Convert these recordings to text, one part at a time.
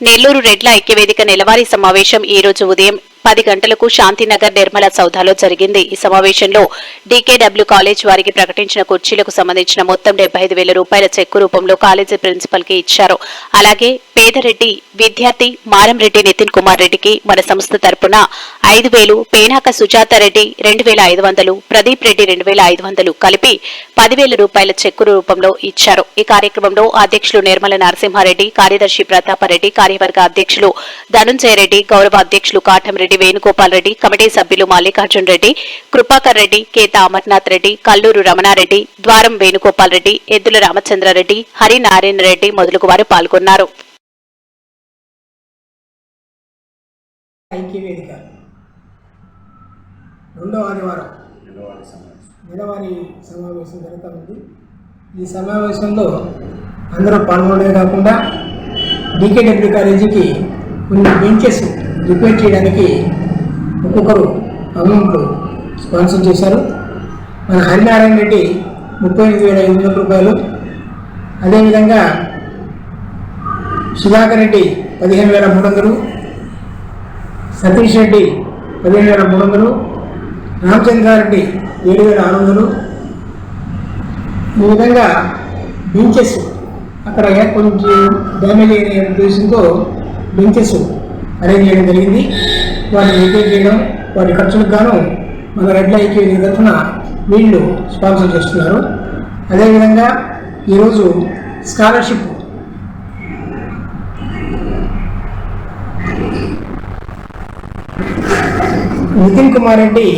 నెల్లూరు రెడ్ల ఐక్యవేదిక నెలవారీ సమావేశం ఈ రోజు ఉదయం పది గంటలకు శాంతినగర్ నిర్మల సౌధాలో జరిగింది. ఈ సమావేశంలో డీకేడబ్ల్యూ కాలేజ్ వారికి ప్రకటించిన కుర్చీలకు సంబంధించిన మొత్తం డెబ్బై ఐదు వేల రూపాయల చెక్కు రూపంలో కాలేజీ ప్రిన్సిపల్కి ఇచ్చారు. అలాగే పేదరెడ్డి విద్యార్థి మారంరెడ్డి నితిన్ కుమార్ రెడ్డికి మన సంస్థ తరపున ఐదు వేలు పేనాక సుజాత రెడ్డి రెండు వేల ఐదు వందలు ప్రదీప్ రెడ్డి రెండు వేల ఐదు వందలు కలిపి పదివేల రూపాయల చెక్కు రూపంలో ఇచ్చారు. ఈ కార్యక్రమంలో అధ్యక్షులు నిర్మల నరసింహారెడ్డి కార్యదర్శి ప్రతాపరెడ్డి కార్యవర్గ అధ్యక్షులు ధనుంజయ రెడ్డి గౌరవ అధ్యక్షులు కాటంరెడ్డి వేణుగోపాల్ రెడ్డి కమిటీ సభ్యులు మల్లికార్జున్ రెడ్డి కృపాకర్ రెడ్డి కేత అమర్నాథ్ రెడ్డి కల్లూరు రమణారెడ్డి ద్వారం వేణుగోపాల్ రెడ్డి ఎద్దుల రామచంద్రారెడ్డి హరినారాయణ రెడ్డి మొదలగు వారు పాల్గొన్నారు. ఐక్యవేదిక రెండవ ఆదివారం. నెలవారీ సమావేశం జరుగుతూ ఉంది. ఈ సమావేశంలో అందరూ పాల్గొనే కాకుండా డీకేడబ్ల్యూ కాలేజీకి కొన్ని బెంచెస్ రిపేర్ చేయడానికి ఒక్కొక్కరు అమౌంట్ స్పాన్సర్ చేశారు. మన హరినారాయణ రెడ్డి ముప్పై ఎనిమిది వేల ఐదు వందల రూపాయలు. అదేవిధంగా సుధాకర్ రెడ్డి పదిహేను వేల మూడు వందలు. సతీష్ రెడ్డి పదిహేను వేల మూడు వందలు. రామచంద్రారెడ్డి ఏడు వేల ఆరు వందలు. ఈ విధంగా బెంచెస్ అక్కడ కొంచెం డ్యామేజ్ అయిన ఉద్దేశంతో బెంచెస్ అరేంజ్ చేయడం జరిగింది. వాటిని రిపేర్ చేయడం వాటి ఖర్చులకు గాను మన రెడ్ ఐక్య తరఫున వీళ్ళు స్పాన్సర్ చేస్తున్నారు. అదేవిధంగా ఈరోజు స్కాలర్షిప్. నితిన్ కుమార్ రెడ్డి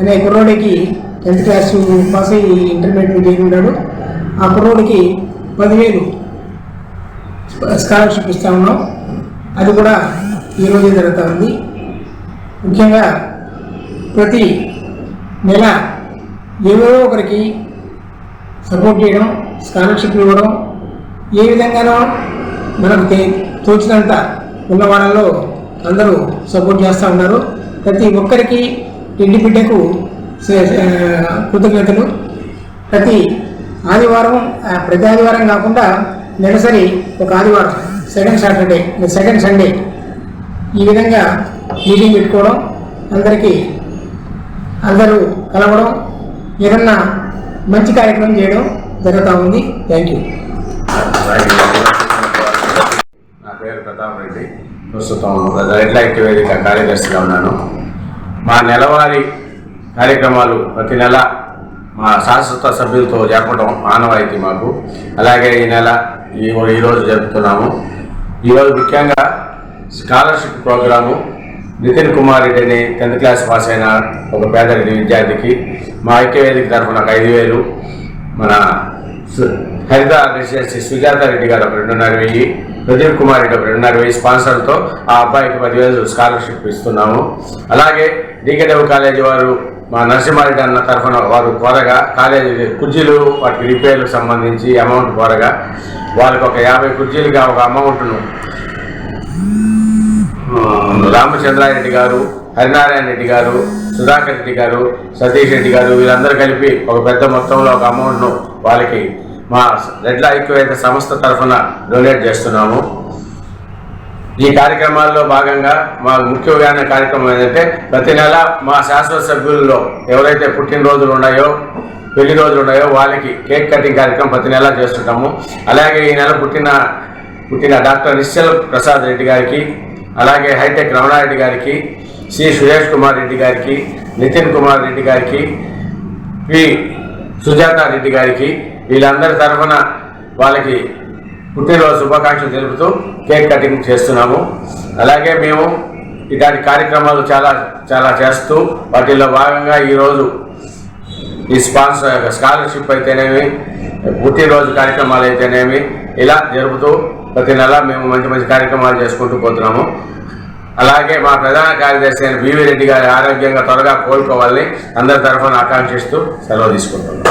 అనే కుర్రోడికి టెన్త్ క్లాస్ పాస్ అయ్యి ఇంటర్మీడియట్ చేసి ఉన్నాడు ఆ కుర్రోడికి పదివేలు స్కాలర్షిప్ ఇస్తా ఉన్నాం. అది కూడా ఈరోజే జరుగుతూ ఉంది ముఖ్యంగా ప్రతి నెల ఎవరో ఒకరికి సపోర్ట్ చేయడం స్కాలర్షిప్ ఇవ్వడం ఏ విధంగానో మనకు తోచినంత ఉన్న వాళ్ళలో అందరూ సపోర్ట్ చేస్తూ ఉన్నారు. ప్రతి ఒక్కరికి ఇంటి బిడ్డకు కృతజ్ఞతలు. ప్రతి ఆదివారం ప్రతి ఆదివారం కాకుండా నెలసరి ఒక ఆదివారం సెకండ్ సాటర్డే సెకండ్ సండే ఈ విధంగా మీటింగ్ పెట్టుకోవడం అందరికీ అందరూ కలవడం ఏదన్నా మంచి కార్యక్రమం చేయడం జరుగుతూ ఉంది. థ్యాంక్ యూ నా పేరు ప్రతాప్ రెడ్డి. ప్రస్తుతం రెడ్ లైట్ వేదిక కార్యదర్శిగా ఉన్నాను. మా నెలవారీ కార్యక్రమాలు ప్రతి నెల మా శాశ్వత సభ్యులతో జరపడం ఆనవాయితీ మాకు. అలాగే ఈ నెల ఈ ఈరోజు జరుపుతున్నాము. ఈరోజు ముఖ్యంగా స్కాలర్షిప్ ప్రోగ్రాము నితిన్ కుమార్ రెడ్డి అని టెన్త్ క్లాస్ పాస్ అయిన ఒక పేద విద్యార్థికి మా ఐక్యవేదిక తరఫున ఒక ఐదు వేలు. మన సు- హరిత రెసిడెన్సీ సుజాత రెడ్డి గారు ఒక రెండున్నర వెయ్యి ప్రదీప్ కుమార్ రెడ్డి ఒక రెండున్నర వెయ్యి స్పాన్సర్తో ఆ అబ్బాయికి పదివేలు స్కాలర్షిప్ ఇస్తున్నాము. అలాగే డీకేడబ్ల్యూ కాలేజీ వారు మా నరసింహారెడ్డి అన్న తరఫున వారు కోరగా కాలేజీ కుర్జీలు వాటికి రిపేర్లకు సంబంధించి అమౌంట్ కోరగా వాళ్ళకి ఒక యాభై కుర్జీలుగా ఒక అమౌంట్ను రామచంద్రారెడ్డి గారు హరినారాయణ రెడ్డి గారు సుధాకర్ రెడ్డి గారు సతీష్ రెడ్డి గారు వీళ్ళందరూ కలిపి ఒక పెద్ద మొత్తంలో ఒక అమౌంట్ను వాళ్ళకి మా రెడ్ల ఐక్యవేద సంస్థ తరఫున డొనేట్ చేస్తున్నాము. ఈ కార్యక్రమాల్లో భాగంగా మా ముఖ్యమైన కార్యక్రమం ఏంటంటే ప్రతి నెల మా శాశ్వత సభ్యుల్లో ఎవరైతే పుట్టినరోజులు ఉన్నాయో పెళ్ళి రోజులు ఉన్నాయో వాళ్ళకి కేక్ కటింగ్ కార్యక్రమం ప్రతి నెల చేస్తుంటాము. అలాగే ఈ నెల పుట్టిన పుట్టిన డాక్టర్ నిశ్చల్ ప్రసాద్ రెడ్డి గారికి అలాగే హైటెక్ రమణారెడ్డి గారికి సి. సురేష్ కుమార్ రెడ్డి గారికి నితిన్ కుమార్ రెడ్డి గారికి పి. సుజాత రెడ్డి గారికి వీళ్ళందరి తరఫున వాళ్ళకి పుట్టినరోజు శుభాకాంక్షలు తెలుపుతూ కేక్ కటింగ్ చేస్తున్నాము. అలాగే మేము ఇలాంటి కార్యక్రమాలు చాలా చాలా చేస్తూ వాటిల్లో భాగంగా ఈరోజు ఈ స్పాన్సర్ స్కాలర్షిప్ అయితేనేమి పుట్టినరోజు కార్యక్రమాలు అయితేనేమి ఇలా జరుపుతూ ప్రతి నెల మేము మంచి మంచి కార్యక్రమాలు చేసుకుంటూ పోతున్నాము. అలాగే మా ప్రధాన కార్యదర్శి అయిన బివి రెడ్డి గారి ఆరోగ్యంగా త్వరగా కోలుకోవాలని అందరి తరఫున ఆకాంక్షిస్తూ సెలవు తీసుకుంటున్నాం.